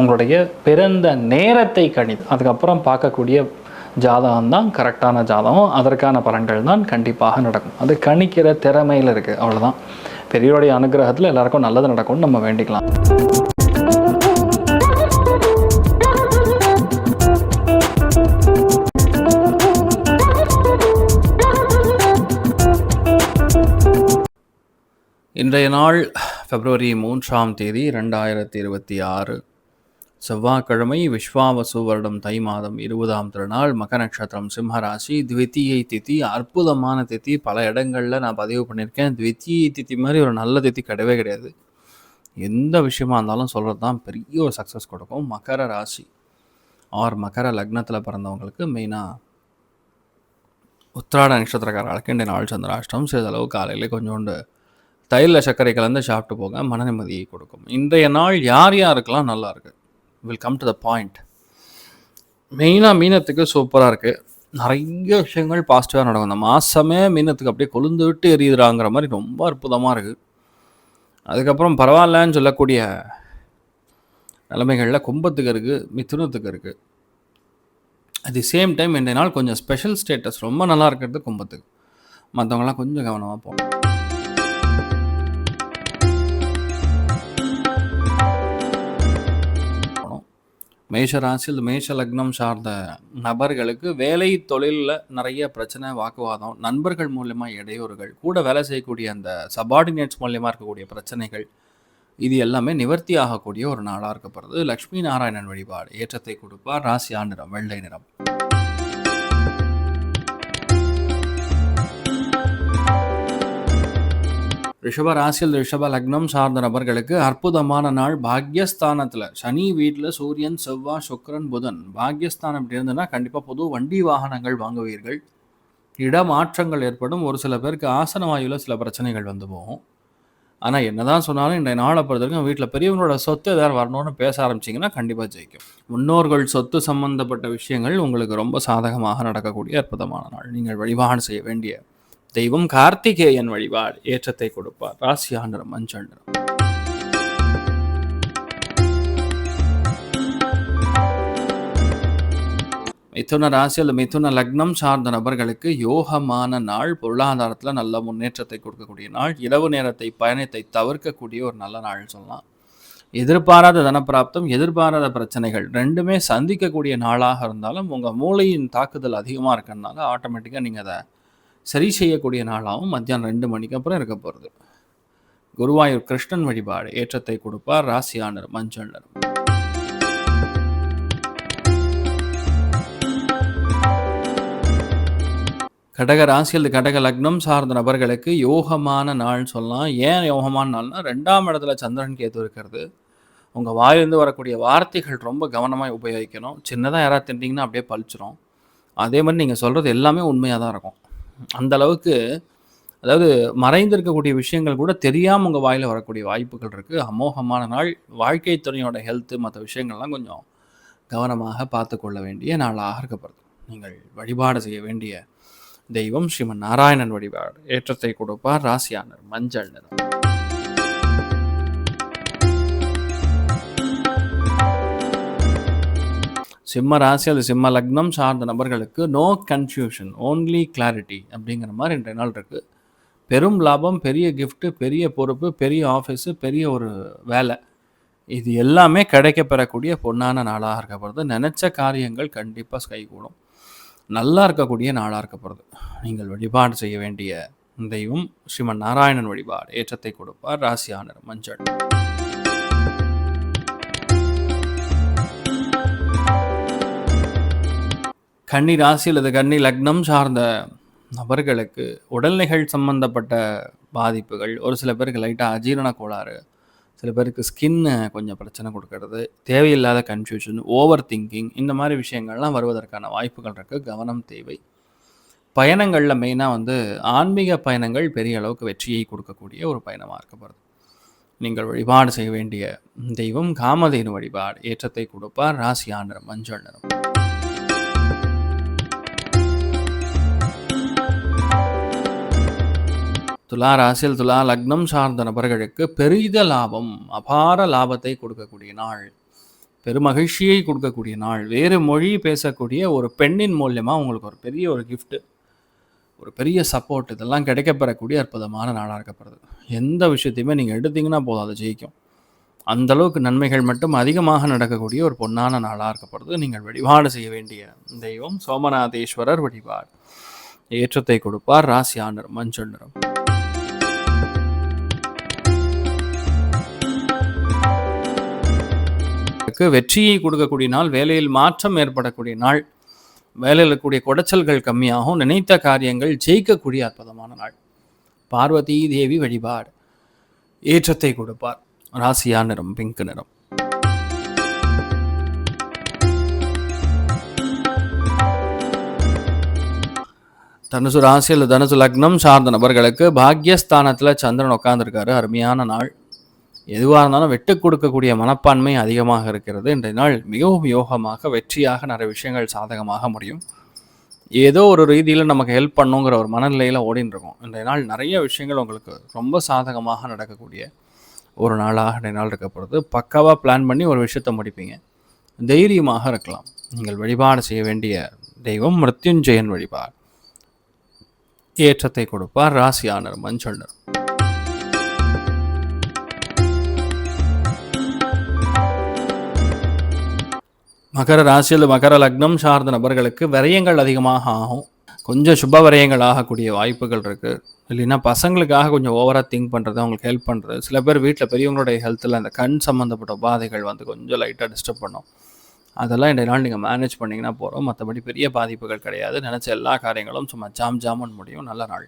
உங்களுடைய பிறந்த நேரத்தை கணிது அதுக்கப்புறம் பார்க்கக்கூடிய ஜாதகம் தான் கரெக்டான ஜாதகம். அதற்கான பலன்கள் தான் கண்டிப்பாக நடக்கும். அது கணிக்கிற திறமையில் இருக்குது அவ்வளோதான் பெரியோருடைய அனுகிரகத்தில் எல்லாருக்கும் நல்லது நடக்கும்னு நம்ம வேண்டிக்கலாம். இன்றைய நாள் பிப்ரவரி மூன்றாம் தேதி ரெண்டாயிரத்தி இருபத்தி ஆறு. செவ்வாய்க்கிழமை விஸ்வாவசு வருடம் தை மாதம் இருபதாம் திருநாள் மக நட்சத்திரம் சிம்மராசி த்வித்தீயை திதி அற்புதமான திதி. பல இடங்களில் நான் பதிவு பண்ணியிருக்கேன். த்வித்தீயை திதி மாதிரி ஒரு நல்ல திதி கிடையவே கிடையாது. எந்த விஷயமா இருந்தாலும் சொல்கிறது தான் பெரிய ஒரு சக்ஸஸ் கொடுக்கும். மகர ராசி ஆர் மகர லக்னத்தில் பிறந்தவங்களுக்கு மெயினாக உத்திராட நட்சத்திரக்காரர்களுக்கு இன்றைய நாள் சந்திராஷ்டம் சிறிதளவு காலையில் கொஞ்சோண்டு தயிரில் சர்க்கரை கலந்து சாப்பிட்டு போக மன நிம்மதியை கொடுக்கும். இன்றைய நாள் யார் யாருக்கெல்லாம் நல்லாயிருக்கு will come to the point மெயினாக மீனத்துக்கு சூப்பராக இருக்குது நிறைய விஷயங்கள் பாசிட்டிவாக நடக்கும். இந்த மாதமே மீனத்துக்கு அப்படியே கொழுந்து விட்டு எரியுதுறாங்கிற மாதிரி ரொம்ப அற்புதமாக இருக்குது அதுக்கப்புறம் பரவாயில்லன்னு சொல்லக்கூடிய நிலைமைகளில் கும்பத்துக்கு இருக்குது மிதுனத்துக்கு இருக்குது அட் தி சேம் டைம் இன்றைய நாள் கொஞ்சம் ஸ்பெஷல் ஸ்டேட்டஸ் ரொம்ப நல்லா இருக்கிறது கும்பத்துக்கு. மற்றவங்களாம் கொஞ்சம் கவனமாக போகணும் மேஷ ராசியில் மேஷ லக்னம் சார்ந்த நபர்களுக்கு வேலை தொழிலில் நிறைய பிரச்சனை வாக்குவாதம் நண்பர்கள் மூலயமா இடையூறுகள் கூட வேலை செய்யக்கூடிய அந்த சபார்டினேட்ஸ் மூலயமா இருக்கக்கூடிய பிரச்சனைகள் இது எல்லாமே நிவர்த்தி ஆகக்கூடிய ஒரு நாளாக இருக்கப்படுறது லக்ஷ்மி நாராயணன் வழிபாடு ஏற்றத்தை கொடுப்பார். ராசியா நிறம் வெள்ளை நிறம். ரிஷப ராசியில் ரிஷப லக்னம் சார்ந்த நபர்களுக்கு அற்புதமான நாள். பாக்யஸ்தானத்தில் சனி வீட்டில் சூரியன் செவ்வாய் சுக்கரன் புதன். பாக்யஸ்தானம் இப்படி இருந்ததுன்னா கண்டிப்பாக புது வண்டி வாகனங்கள் வாங்குவீர்கள். இடமாற்றங்கள் ஏற்படும். ஒரு சில பேருக்கு ஆசன வாயுவில் சில பிரச்சனைகள் வந்து போகும். ஆனால் என்னதான் சொன்னாலும் இந்த நாளை பொறுத்த வரைக்கும் வீட்டில் பெரியவங்களோட சொத்து ஏதாவது வரணும்னு பேச ஆரம்பிச்சிங்கன்னா கண்டிப்பாக ஜெயிக்கும். முன்னோர்கள் சொத்து சம்பந்தப்பட்ட விஷயங்கள் உங்களுக்கு ரொம்ப சாதகமாக நடக்கக்கூடிய அற்புதமான நாள். நீங்கள் வழிபாடு செய்ய வேண்டிய தெய்வம் கார்த்திகேயன் வழிபாடு ஏற்றத்தை கொடுப்பார். ராசியா நிறம் மஞ்சள் நிறம் மிதுன ராசி அல்லது மிதுன லக்னம் சார்ந்த நபர்களுக்கு யோகமான நாள் பொருளாதாரத்தில் நல்ல முன்னேற்றத்தை கொடுக்கக்கூடிய நாள் இரவு நேரத்தை பயணத்தை தவிர்க்கக்கூடிய ஒரு நல்ல நாள் சொல்லலாம். எதிர்பாராத தனப்பிராப்தம் எதிர்பாராத பிரச்சனைகள் ரெண்டுமே சந்திக்கக்கூடிய நாளாக இருந்தாலும் உங்கள் மூளையின் தாக்குதல் அதிகமாக இருக்கிறதுனால ஆட்டோமேட்டிக்காக நீங்கள் அதை சரி செய்யக்கூடிய நாளாகவும் மத்தியானம் ரெண்டு மணிக்கு அப்புறம் இருக்க போகிறது குருவாயூர் கிருஷ்ணன் வழிபாடு ஏற்றத்தை கொடுப்பார் ராசியானர் மஞ்சள் நிறம். கடக ராசியில் கடக லக்னம் சார்ந்த நபர்களுக்கு யோகமான நாள்னு சொல்லலாம். ஏன் யோகமான நாள்னா ரெண்டாம் இடத்துல சந்திரன் கேது இருக்கிறது. உங்கள் வாயிலிருந்து வரக்கூடிய வார்த்தைகள் ரொம்ப கவனமாக உபயோகிக்கணும். சின்னதாக யாராவது திண்டிங்கன்னா அப்படியே பழிச்சிரும். அதே மாதிரி நீங்கள் சொல்கிறது எல்லாமே உண்மையாக தான் இருக்கும். அந்த அளவுக்கு அதாவது மறைந்திருக்கக்கூடிய விஷயங்கள் கூட தெரியாமல் உங்கள் வாயில் வரக்கூடிய வாய்ப்புகள் இருக்குது அமோகமான நாள் வாழ்க்கை துணையோட ஹெல்த்து மற்ற விஷயங்கள்லாம் கொஞ்சம் கவனமாக பார்த்து கொள்ள வேண்டிய நாளாக இருக்கப்படுது. நீங்கள் வழிபாடு செய்ய வேண்டிய தெய்வம் ஸ்ரீமன் நாராயணன் வழிபாடு. ஏற்றத்தை கொடுப்பார் ராசியானர் மஞ்சள் நிறம். சிம்ம ராசி அது சிம்ம லக்னம் சார்ந்த நபர்களுக்கு நோ கன்ஃபியூஷன் ஓன்லி கிளாரிட்டி அப்படிங்கிற மாதிரி ரெண்டு நாள் இருக்குது பெரும் லாபம் பெரிய கிஃப்ட்டு பெரிய பொறுப்பு பெரிய ஆஃபீஸு பெரிய ஒரு வேலை. இது எல்லாமே கிடைக்க பெறக்கூடிய பொன்னான நாளாக இருக்கப்படுது நினச்ச காரியங்கள் கண்டிப்பாக கைகூடும். நல்லா இருக்கக்கூடிய நாளாக இருக்கப்படுது நீங்கள் வழிபாடு செய்ய வேண்டிய தெய்வம் ஸ்ரீமன் நாராயணன் வழிபாடு. ஏற்றத்தை கொடுப்பார் ராசியானர் மஞ்சள். கன்னி ராசி அல்லது கன்னி லக்னம் சார்ந்த நபர்களுக்கு உடல்நிகள் சம்பந்தப்பட்ட பாதிப்புகள். ஒரு சில பேருக்கு லைட்டாக அஜீரண கோளாறு சில பேருக்கு ஸ்கின்னு கொஞ்சம் பிரச்சனை கொடுக்கறது தேவையில்லாத கன்ஃபியூஷன் ஓவர் திங்கிங் இந்த மாதிரி விஷயங்கள்லாம் வருவதற்கான வாய்ப்புகள் இருக்குது கவனம் தேவை. பயணங்களில் மெயினாக வந்து ஆன்மீக பயணங்கள் பெரிய அளவுக்கு வெற்றியை கொடுக்கக்கூடிய ஒரு பயணமாக இருக்கப்படுது நீங்கள் வழிபாடு செய்ய வேண்டிய தெய்வம் காமதேனு வழிபாடு ஏற்றத்தை கொடுப்பார். ராசி நிறம் மஞ்சள் நிறம். துலா ராசியில் துலா லக்னம் சார்ந்த நபர்களுக்கு பெரித லாபம் அபார லாபத்தை கொடுக்கக்கூடிய நாள். பெருமகிழ்ச்சியை கொடுக்கக்கூடிய நாள். வேறு மொழி பேசக்கூடிய ஒரு பெண்ணின் மூலியமாக உங்களுக்கு ஒரு பெரிய ஒரு கிஃப்ட்டு ஒரு பெரிய சப்போர்ட் இதெல்லாம் கிடைக்கப்பெறக்கூடிய அற்புதமான நாளாக இருக்கப்படுது. எந்த விஷயத்தையுமே நீங்கள் எடுத்தீங்கன்னா போதும் அதை ஜெயிக்கும். அந்த அளவுக்கு நன்மைகள் மட்டும் அதிகமாக நடக்கக்கூடிய ஒரு பொன்னான நாளாக இருக்கப்படுது. நீங்கள் வழிபாடு செய்ய வேண்டிய தெய்வம் சோமநாதேஸ்வரர் வழிபாடு. ஏற்றத்தை கொடுப்பார் ராசி ஆண்டர் மஞ்சள் நிறம். க்கு வெற்றியை கொடுக்கக்கூடிய நாள் வேலையில் மாற்றம் ஏற்படக்கூடிய நாள் வேலையில் இருக்கக்கூடிய குடைச்சல்கள் கம்மியாகும் நினைத்த காரியங்கள் ஜெயிக்கக்கூடிய அற்புதமான நாள். பார்வதி தேவி வழிபாடு. ஏற்றத்தை கொடுப்பார். ராசியா நிறம் பிங்க் நிறம். தனுசு ராசியில் தனுசு லக்னம் சார்ந்த நபர்களுக்கு பாக்யஸ்தானத்தில் சந்திரன் உட்காந்துருக்காரு அருமையான நாள். எதுவாக இருந்தாலும் வெட்டு கொடுக்கக்கூடிய மனப்பான்மை அதிகமாக இருக்கிறது. இன்றைய நாள் மிகவும் யோகமாக வெற்றியாக நிறைய விஷயங்கள் சாதகமாக முடியும். ஏதோ ஒரு ரீதியில் நமக்கு ஹெல்ப் பண்ணுங்கிற ஒரு மனநிலையில் ஓடின்னு இருக்கோம் இன்றைய நாள் நிறைய விஷயங்கள் உங்களுக்கு ரொம்ப சாதகமாக நடக்கக்கூடிய ஒரு நாளாக இன்றைய நாள் இருக்கப்படுறது பக்காவாக பிளான் பண்ணி ஒரு விஷயத்தை முடிப்பீங்க. தைரியமாக இருக்கலாம். நீங்கள் வழிபாடு செய்ய வேண்டிய தெய்வம் மிருத்யுஞ்சயன் வழிபாடு. ஏற்றத்தை கொடுப்பார் ராசியானர் மஞ்சள் நிறம். மகர ராசியில் மகர லக்னம் சார்ந்த நபர்களுக்கு விரயங்கள் அதிகமாக ஆகும். கொஞ்சம் சுப விரயங்கள் ஆகக்கூடிய வாய்ப்புகள் இருக்குது இல்லைன்னா பசங்களுக்காக கொஞ்சம் ஓவராக திங்க் பண்ணுறது அவங்களுக்கு ஹெல்ப் பண்ணுறது சில பேர் வீட்டில் பெரியவங்களுடைய ஹெல்த்தில் அந்த கண் சம்மந்தப்பட்ட உபாதைகள் வந்து கொஞ்சம் லைட்டாக டிஸ்டர்ப் பண்ணும். அதெல்லாம் இன்றைய நாள் நீங்கள் மேனேஜ் பண்ணிங்கன்னா போகிறோம் மற்றபடி பெரிய பாதிப்புகள் கிடையாது. நினச்ச எல்லா காரியங்களும் சும்மா ஜாம் ஜாமுன் முடியும். நல்ல நாள்.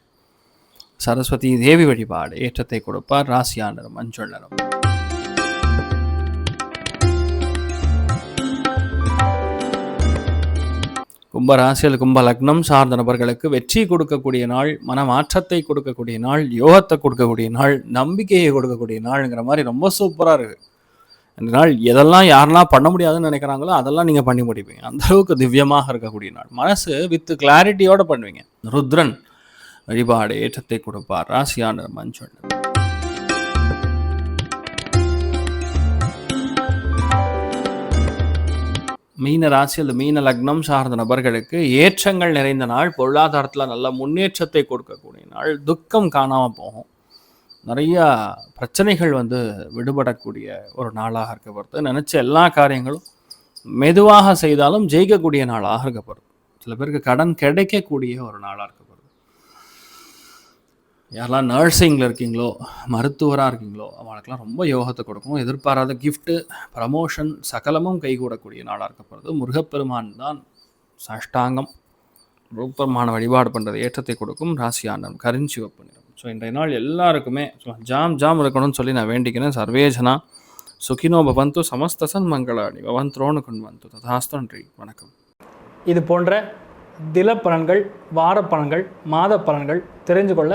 சரஸ்வதி தேவி வழிபாடு ஏற்றத்தை கொடுப்பார். ராசியா நிறம் மஞ்சள் நிறம் கும்ப ராசியில் கும்ப லக்னம் சார்ந்த நபர்களுக்கு வெற்றி கொடுக்கக்கூடிய நாள் மனமாற்றத்தை கொடுக்கக்கூடிய நாள் யோகத்தை கொடுக்கக்கூடிய நாள் நம்பிக்கையை கொடுக்கக்கூடிய நாளுங்கிற மாதிரி ரொம்ப சூப்பராக இருக்குது இந்த நாள் எதெல்லாம் யாரெல்லாம் பண்ண முடியாதுன்னு நினைக்கிறாங்களோ அதெல்லாம் நீங்கள் பண்ணி முடிப்பீங்க. அந்த அளவுக்கு திவ்யமாக இருக்கக்கூடிய நாள். மனசு வித் கிளாரிட்டியோடு பண்ணுவீங்க. ருத்ரன் வழிபாடு ஏற்றத்தை கொடுப்பார். ராசியான மஞ்சள். மீன ராசி அல்லது மீன லக்னம் சார்ந்த நபர்களுக்கு ஏற்றங்கள் நிறைந்த நாள் பொருளாதாரத்தில் நல்ல முன்னேற்றத்தை கொடுக்கக்கூடிய நாள் துக்கம் காணாமல் போகும். நிறையா பிரச்சனைகள் வந்து விடுபடக்கூடிய ஒரு நாளாக இருக்கப்படுது. நினச்ச எல்லா காரியங்களும் மெதுவாக செய்தாலும் ஜெயிக்கக்கூடிய நாளாக இருக்கப்படுது. சில பேருக்கு கடன் கிடைக்கக்கூடிய ஒரு நாளாக இருக்கும் யாரெல்லாம் நர்சிங்கில் இருக்கீங்களோ மருத்துவராக இருக்கீங்களோ அவங்களுக்கெல்லாம் ரொம்ப யோகத்தை கொடுக்கும். எதிர்பாராத கிஃப்ட்டு ப்ரமோஷன் சகலமும் கைகூடக்கூடிய நாளாக இருக்கப்படுது முருகப்பெருமான் தான் சஷ்டாங்கம். ரூபமான வழிபாடு பண்ணுறது ஏற்றத்தை கொடுக்கும். ராசியாண்டம் கரிஞ்சிவப்பு நிறம். ஸோ இன்றைய நாள் எல்லாருக்குமே ஜாம் ஜாம் இருக்கணும்னு சொல்லி நான் வேண்டிக்கிறேன். சர்வேஜனா சுகினோ பவந்து சமஸ்தசன் மங்களாணி பவந்த்ரோன்னு கொண்டு வந்து ததாஸ்து நன்றி. வணக்கம். இது போன்ற தில பலன்கள் வார பலன்கள் மாத பலன்கள் தெரிஞ்சு கொள்ள